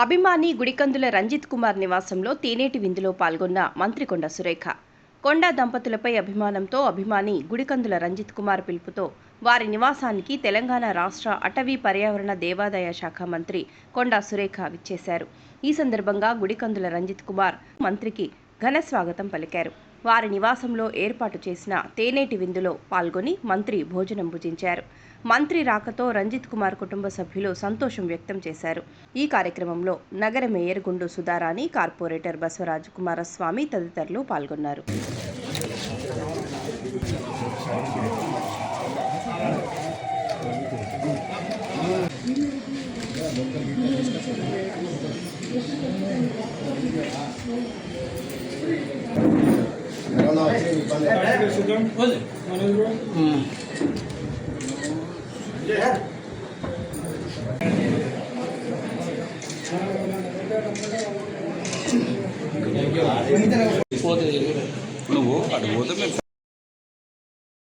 అభిమాని గుడికందుల రంజిత్ కుమార్ నివాసంలో తేనేటి విందులో పాల్గొన్న మంత్రి కొండ సురేఖ. కొండ దంపతులపై అభిమానంతో అభిమాని గుడికందుల రంజిత్ కుమార్ పిలుపుతో వారి నివాసానికి తెలంగాణ రాష్ట్ర అటవీ పర్యావరణ దేవాదాయ శాఖ మంత్రి కొండా సురేఖ విచ్చేశారు. ఈ సందర్భంగా గుడికందుల రంజిత్ కుమార్ మంత్రికి ఘన స్వాగతం పలికారు. వారి నివాసంలో ఏర్పాటు చేసిన తేనేటి విందులో పాల్గొని మంత్రి భోజనం భుజించారు. మంత్రి రాకతో రంజిత్ కుమార్ కుటుంబ సభ్యులు సంతోషం వ్యక్తం చేశారు. ఈ కార్యక్రమంలో నగర మేయర్ గుండు సుధారాణి కార్పొరేటర్ బసవరాజ్ కుమారస్వామి తదితరులు పాల్గొన్నారు. నువ్వు అటు పోతే మేము